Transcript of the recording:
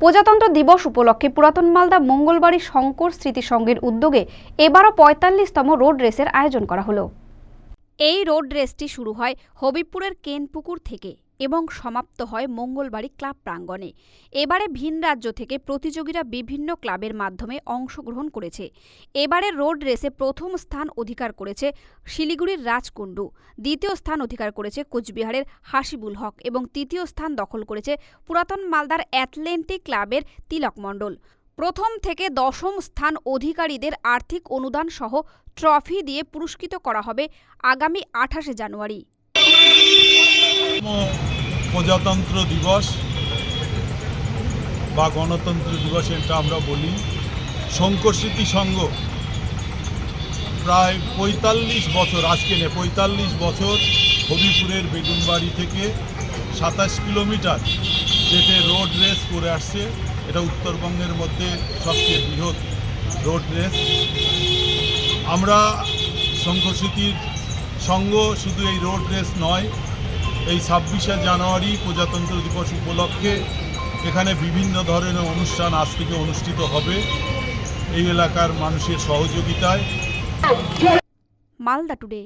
প্রজাতন্ত্র দিবস উপলক্ষে পুরাতন মালদা মঙ্গলবাড়ি শঙ্কর স্মৃতিসংঘের উদ্যোগে এবারও পঁয়তাল্লিশতম রোড রেসের আয়োজন করা হলো। এই রোড রেসটি শুরু হয় হবিবপুরের কেনপুকুর থেকে। এবং সমাপ্ত হয় মঙ্গলবাড়ি ক্লাব প্রাঙ্গণে। এবারে ভিন রাজ্য থেকে প্রতিযোগীরা বিভিন্ন ক্লাবের মাধ্যমে অংশগ্রহণ করেছে। এবারে রোড রেসে প্রথম স্থান অধিকার করেছে শিলিগুড়ির রাজকুণ্ডু, দ্বিতীয় স্থান অধিকার করেছে কোচবিহারের হাসিবুল হক এবং তৃতীয় স্থান দখল করেছে পুরাতন মালদার অ্যাথলেন্টিক ক্লাবের তিলক মণ্ডল। প্রথম থেকে দশম স্থান অধিকারীদের আর্থিক অনুদান সহ ট্রফি দিয়ে পুরস্কৃত করা হবে আগামী আঠাশে জানুয়ারি। প্রজাতন্ত্র দিবস বা গণতন্ত্র দিবস এটা আমরা বলি। শঙ্কর স্মৃতি সংঘ প্রায় পঁয়তাল্লিশ বছর, আজকে নে পঁয়তাল্লিশ বছর হবিপুরের বেগুনবাড়ি থেকে সাতাশ কিলোমিটার যেতে রোড রেস করে আসছে। এটা উত্তরবঙ্গের মধ্যে সবচেয়ে বৃহৎ রোড রেস। আমরা শঙ্কর স্মৃতির সঙ্গ শুধু এই রোড রেস নয়, এই ছাব্বিশে জানুয়ারি প্রজাতন্ত্র দিবস উপলক্ষে এখানে বিভিন্ন ধরনের অনুষ্ঠান আজ থেকে অনুষ্ঠিত হবে। এই এলাকার মানুষের সহযোগিতায়। মালদা টুডে।